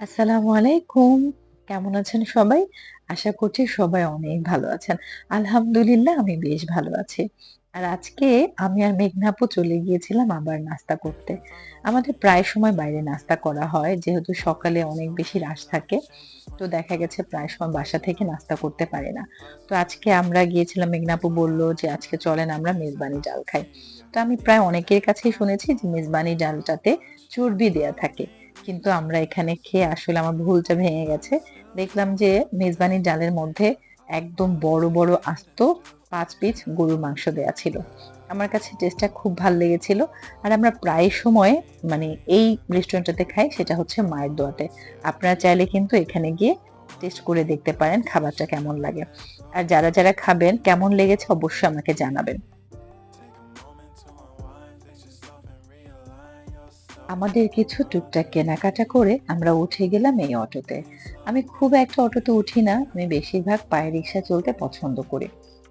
আসসালামু আলাইকুম। কেমন আছেন সবাই? আশা করছি সবাই অনেক ভালো আছেন। আলহামদুলিল্লাহ আমি বেশ ভালো আছি। আর আজকে আমি আর মেঘনাপু চলে গিয়েছিলাম আবার নাস্তা করতে। আমাদের প্রায় সময় বাইরে নাস্তা করা হয়, যেহেতু সকালে অনেক বেশি রাশ থাকে। তো দেখা গেছে প্রায় সময় বাসা থেকে নাস্তা করতে পারি না। তো আজকে আমরা গিয়েছিলাম, মেঘনা আপু বলল যে আজকে চলেন আমরা মেজবানি ডাল খাই। তো আমি প্রায় অনেকের কাছেই শুনেছি যে মেজবানি ডালটাতে চর্বি দেয়া থাকে। কিন্তু আমরা এখানে খেয়ে আসলে আমার ভুলটা ভেঙে গেছে। দেখলাম যে মেজবানি ডালের মধ্যে একদম বড়, বড় আস্ত পাঁচ পিস গরুর মাংস দেয়া ছিল। আমার কাছে টেস্টটা খুব ভালো লেগেছিল। আর আমরা প্রায় সময় মানে এই রেস্টুরেন্টটাতে খাই সেটা হচ্ছে মায়ের দোয়াতে। আপনারা চাইলে কিন্তু এখানে গিয়ে টেস্ট করে দেখতে পারেন খাবারটা কেমন লাগে। আর যারা, যারা খাবেন কেমন লেগেছে অবশ্যই আমাকে জানাবেন। আমাদের কিছু টুকটাক কেনাকাটা করে আমরা উঠে গেলাম এই অটোতে। আমি খুব একটা অটোতে উঠি না। আমি বেশিরভাগ পায়ে রিক্সা চলতে পছন্দ করি।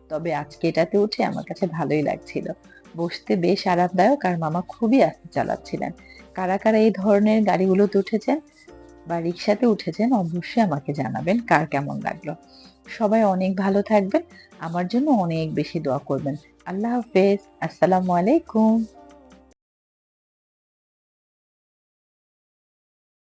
তবে আজকে এটাতে উঠে আমার কাছে ভালোই লাগছিল। বসতে বেশ আরামদায়ক আর মামা খুবই আস্তে চালাচ্ছিলেন। কারা, কারা এই ধরনের গাড়িগুলোতে উঠেছেন বা রিক্সাতে উঠেছেন অবশ্যই আমাকে জানাবেন কার কেমন লাগল। সবাই অনেক ভালো থাকবেন। আমার জন্য অনেক বেশি দোয়া করবেন। আল্লাহ হাফেজ। আসসালামু আলাইকুম।